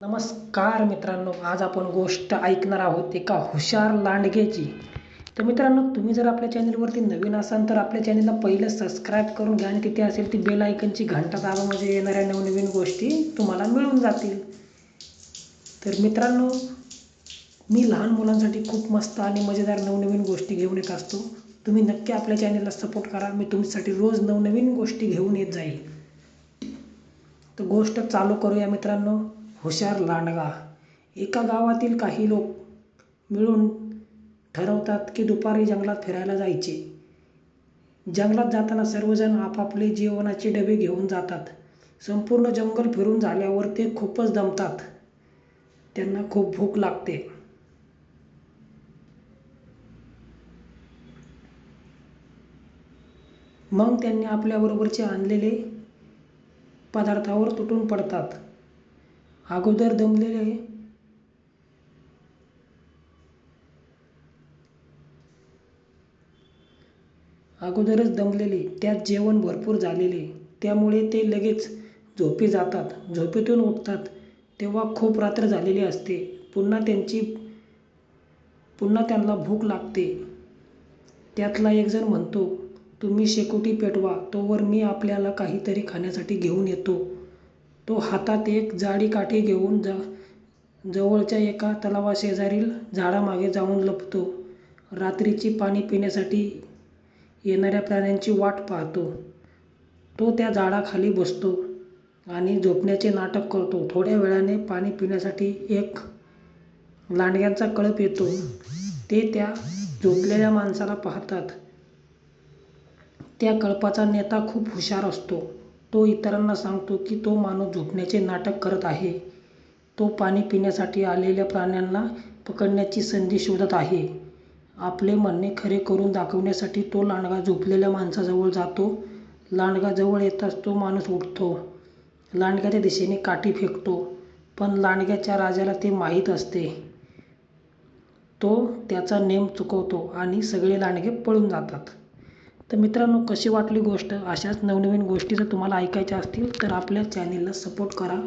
नमस्कार मित्रांनो आज आपण गोष्ट ऐकणार आहोत एका हुशार लांडग्याची तर मित्रांनो तुम्ही जर आपल्या चॅनलवरती नवीन असाल तर आपल्या चॅनलला पहिलं सबस्क्राईब करून घ्या आणि तिथे असेल ती बेल आयकनची घंटा दाबा म्हणजे येणाऱ्या नवनवीन गोष्टी तुम्हाला मिळून जातील. तर मित्रांनो मी लहान मुलांसाठी खूप मस्त आणि मजेदार नवनवीन गोष्टी घेऊन येत असतो. तुम्ही नक्की आपल्या चॅनलला सपोर्ट करा. मी तुमच्यासाठी रोज नवनवीन गोष्टी घेऊन येत जाईल. तर गोष्ट चालू करूया मित्रांनो. हुशार लांडगा. एका गावातील काही लोक मिळून ठरवतात की दुपारी जंगलात फिरायला जायचे. जंगलात जाताना सर्वजण आपापले जेवणाचे डबे घेऊन जातात. संपूर्ण जंगल फिरून झाल्यावर ते खूपच दमतात. त्यांना खूप भूक लागते. मग त्यांनी आपल्याबरोबरचे आणलेले पदार्थावर तुटून पडतात. अगोदर दमलेले अगोदरच दमलेले त्यात जेवण भरपूर झालेले त्यामुळे ते लगेच झोपी जातात. झोपेतून उठतात. तेव्हा खूप रात्र झालेली असते. पुन्हा त्यांची पुन्हा त्यांना भूक लागते. त्यातला एक जण म्हणतो तुम्ही शेकोटी पेटवा तोवर मी आपल्याला काहीतरी खाण्यासाठी घेऊन येतो. तो हातात एक जाडी काठी घेऊन जा जवळच्या एका तलावाशेजारील झाडामागे जाऊन लपतो. रात्रीची पाणी पिण्यासाठी येणाऱ्या प्राण्यांची वाट पाहतो. तो त्या झाडाखाली बसतो आणि झोपण्याचे नाटक करतो. थोड्या वेळाने पाणी पिण्यासाठी एक लांडग्यांचा कळप येतो. ते त्या झोपलेल्या माणसाला पाहतात. त्या कळपाचा नेता खूप हुशार असतो. तो इतरांना सांगतो की तो माणूस झोपण्याचे नाटक करत आहे. तो पाणी पिण्यासाठी आलेल्या प्राण्यांना पकडण्याची संधी शोधत आहे. आपले म्हणणे खरे करून दाखवण्यासाठी तो लांडगा झोपलेल्या माणसाजवळ जातो. लांडगा जवळ येताच तो माणूस उठतो. लांडग्याच्या दिशेने काठी फेकतो. पण लांडग्याच्या राजाला ते माहीत असते. तो त्याचा नेम चुकवतो आणि सगळे लांडगे पळून जातात. तर मित्रांनो कशी वाटली गोष्ट? अशाच नवनवीन गोष्टी जर तुम्हाला ऐकायच्या असतील तर आपल्या चॅनेलला सपोर्ट करा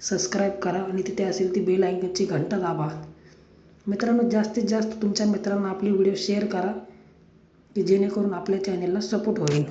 सबस्क्राईब करा आणि तिथे असेल ती बेल आयकनची घंटा दाबा. मित्रांनो जास्तीत जास्त तुमच्या मित्रांना आपली व्हिडिओ शेअर करा की जेणेकरून आपल्या चॅनेलला सपोर्ट होईल.